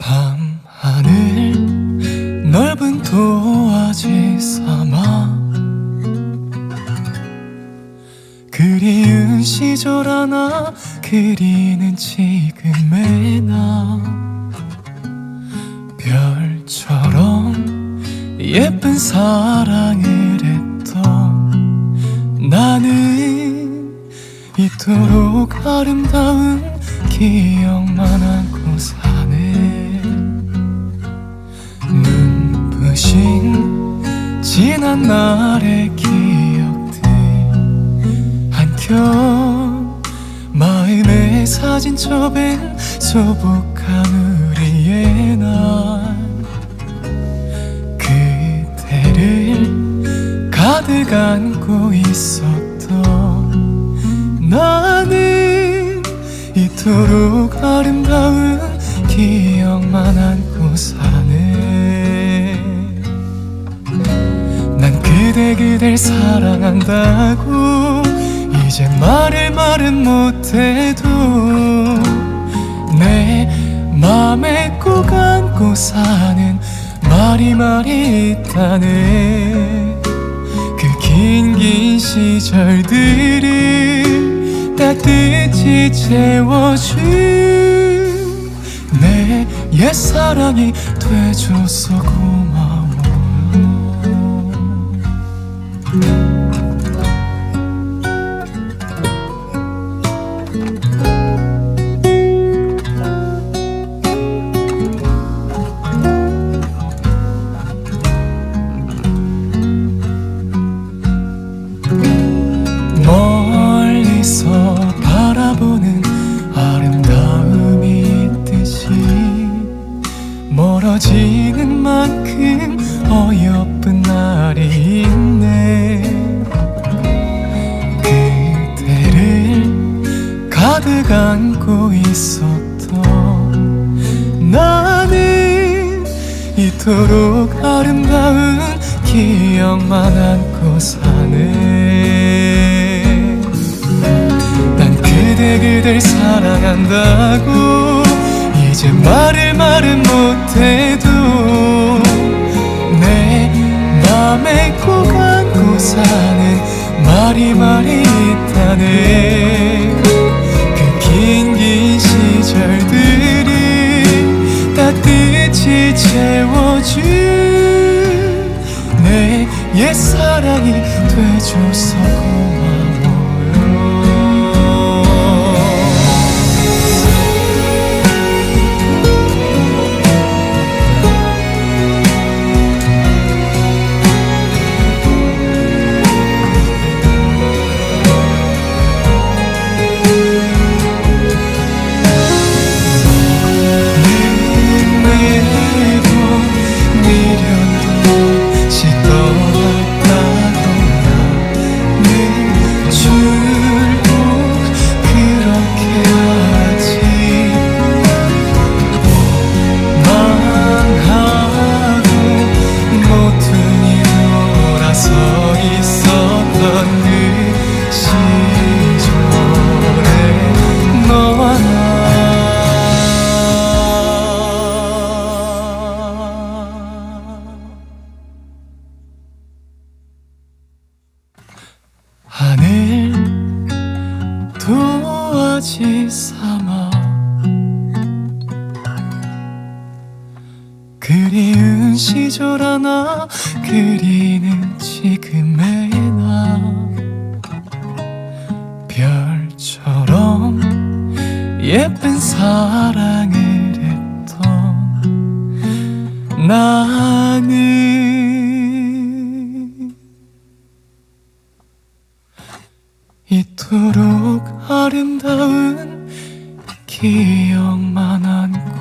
밤 하늘 넓은 도화지 삼아 그리운 시절 하나 그리는 지금의 나. 별처럼 예쁜 사랑을 했던 나는 이토록 아름다운 기억만 안고 사 눈부신 지난 날의 기억들 한켠 마음의 사진첩엔 소복한 우리의 날 그대를 가득 안고 있었던 나는 이토록 아름다운 기억만 안고 사네 그대 그댈 사랑한다고. 이제 말을 말은 못해도 내 맘에 꼭 안고 사는 말이 말이 있다네. 그 긴 긴 시절들을 따뜻이 채워준 내 옛사랑이 돼줘서 고 멀리서 바라보는 아름다움이 있듯이 멀어지 안고 있었던 나는 이토록 아름다운 기억만 안고 사네. 난 그대 그댈 사랑한다고 이제 말을 말은 못해도 내 맘에 꼭 안고 사는 말이 말이 있다네 사랑이 돼줘서 도화지 삼아 그리운 시절 하나 그리는 지금의 나. 별처럼 예쁜 사랑을 했던 나 이토록 아름다운 기억만 안고